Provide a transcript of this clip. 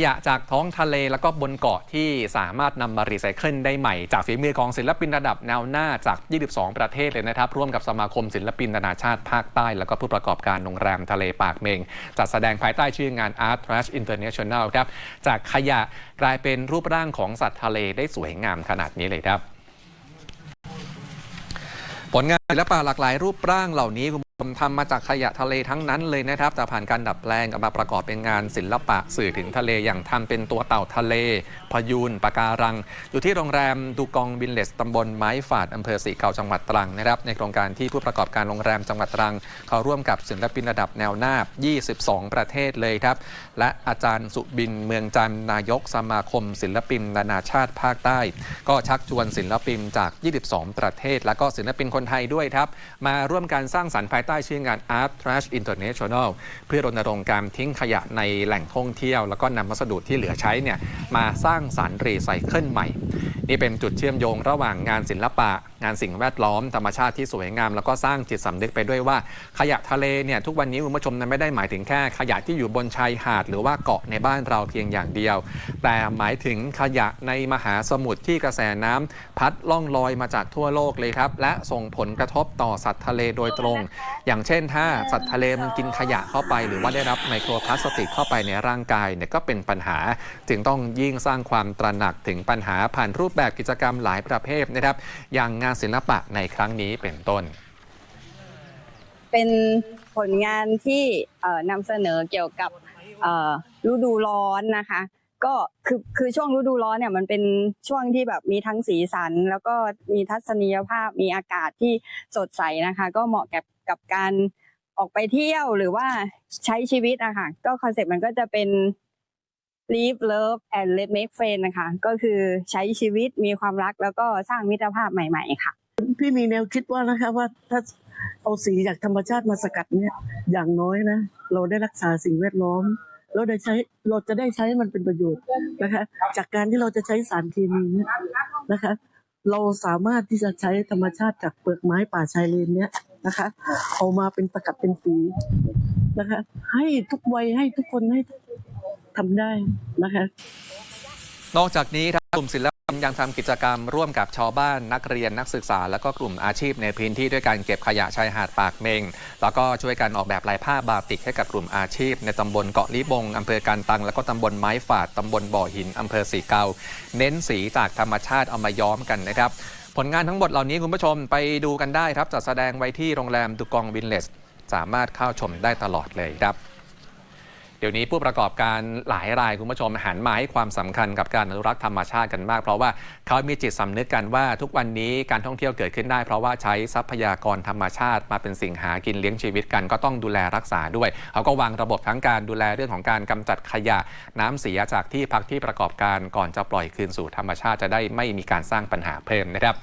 ขยะจากท้องทะเลแล้วก็บนเกาะที่สามารถนำมารีไซเคิลได้ใหม่ จากฝีมือของศิลปินระดับแนวหน้าจาก 22 ประเทศเลยนะครับ ร่วมกับสมาคมศิลปินนานาชาติภาคใต้ แล้วก็ผู้ประกอบการโรงแรมทะเลปากเมง จัดแสดงภายใต้ชื่องาน Art Trash International ครับ จากขยะกลายเป็นรูปร่างของสัตว์ทะเลได้สวยงามขนาดนี้เลยครับ ผลงานศิลปะหลากหลายรูปร่างเหล่านี้ ผมทำมาจากขยะทะเลทั้งนั้นเลยนะครับ แต่ผ่านการดัดแปลงเอามาประกอบเป็นงานศิลปะสื่อถึงทะเลอย่างทำเป็นตัวเต่าทะเล พยูนปะการัง อยู่ที่โรงแรมดูกองวินเลสตำบลไม้ฝาดอำเภอสีเกาจังหวัดตรังนะครับ ในโครงการที่ผู้ประกอบการโรงแรมจังหวัดตรัง เขาร่วมกับศิลปินระดับแนวหน้า 22 ประเทศเลยครับ และอาจารย์สุบินเมืองจันนายกสมาคม ศิลปินนานาชาติภาคใต้ ก็ชักชวนศิลปินจาก 22 ประเทศ และก็ศิลปินคนไทยด้วยครับมาร่วมการสร้างสรรค์ภายใต้ชื่องาน Art Trash International เพื่อรณรงค์การทิ้งขยะในแหล่งท่องเที่ยว แล้วก็นำวัสดุที่เหลือใช้เนี่ยมาสร้างสรรค์รีไซเคิลใหม่ นี่เป็นจุดเชื่อมโยงระหว่างงานศิลปะ งานสิ่งแวดล้อมธรรมชาติที่สวยงาม แล้วก็สร้างจิตสำนึกไปด้วยว่า ขยะทะเลเนี่ยทุกวันนี้คุณผู้ชมนั้นไม่ได้หมายถึงแค่ ขยะที่อยู่บนชายหาด หรือว่าเกาะในบ้านเราเพียงอย่างเดียว แต่หมายถึงขยะในมหาสมุทรที่กระแสน้ำพัดล่องลอยมาจากทั่วโลกเลยครับและส่งผลกระทบต่อสัตว์ทะเลโดยตรง อย่างเช่น ถ้าสัตว์ทะเลมันกินขยะเข้าไป หรือว่าได้รับไมโครพลาสติกเข้าไปในร่างกายเนี่ยก็เป็นปัญหาจึงต้องยิ่งสร้างความตระหนักถึงปัญหาผ่านรูปแบบกิจกรรมหลายประเภทนะครับ อย่างงานศิลปะในครั้งนี้เป็นต้น เป็นผลงานที่นำเสนอเกี่ยวกับฤดูร้อนนะคะ ก็คือคือช่วงฤดูร้อนเนี่ยมันเป็นช่วงที่แบบมีทั้งสีสัน แล้วก็มีทัศนียภาพมีอากาศที่สดใสนะคะ ก็เหมาะกับกับการออกไปเที่ยวหรือว่าใช้ชีวิตอะค่ะก็คอนเซ็ปต์มันก็จะเป็น live love and let make friend นะคะ ก็คือใช้ชีวิตมีความรักแล้วก็สร้างมิตรภาพใหม่ ๆ ค่ะ พี่มีแนวคิดว่านะคะว่าถ้าเอาสีจากธรรมชาติมาสกัดเนี่ยอย่างน้อยนะ เราได้รักษาสิ่งแวดล้อมเราได้ใช้เราจะได้ใช้มันเป็นประโยชน์นะคะ จากการที่เราจะใช้สารเคมีเนี่ยนะคะ เราสามารถที่จะใช้ธรรมชาติจากเปลือกไม้ป่าชายเลนเนี่ยนะคะเอามาเป็นประกับเป็นสีนะคะ ให้ทุกวัยให้ทุกคนให้ทำได้นะคะนอกจากนี้ครับกลุ่มศิลปินยังทำกิจกรรมร่วมกับชาวบ้านนักเรียนนักศึกษา และก็กลุ่มอาชีพในพื้นที่ด้วยการเก็บขยะชายหาดปากเมง แล้วก็ช่วยกันออกแบบลายผ้าบาติกให้กับกลุ่มอาชีพ ในตำบลเกาะลิบงอำเภอการตัง แล้วก็ตำบลไม้ฝาดตำบลบ่อหินอำเภอสีเกาเน้นสีจากธรรมชาติเอามาย้อมกันนะครับ ผลงานทั้งหมดเหล่านี้คุณผู้ชมไปดูกันได้ครับจัดแสดงไว้ที่โรงแรมดูกองวินเลสสามารถเข้าชมได้ตลอดเลยครับ เดี๋ยวนี้ผู้ประกอบการหลายรายคุณผู้ชมหันมาให้ความสำคัญกับการอนุรักษ์ธรรมชาติกันมาก เพราะว่าเขามีจิตสำนึกกันว่าทุกวันนี้การท่องเที่ยวเกิดขึ้นได้ เพราะว่าใช้ทรัพยากรธรรมชาติมาเป็นสิ่งหากินเลี้ยงชีวิตกันก็ต้องดูแลรักษาด้วยเขาก็วางระบบทั้งการดูแลเรื่องของการกำจัดขยะน้ำเสียจากที่พักที่ประกอบการก่อนจะปล่อยคืนสู่ธรรมชาติจะได้ไม่มีการสร้างปัญหาเพิ่มนะครับ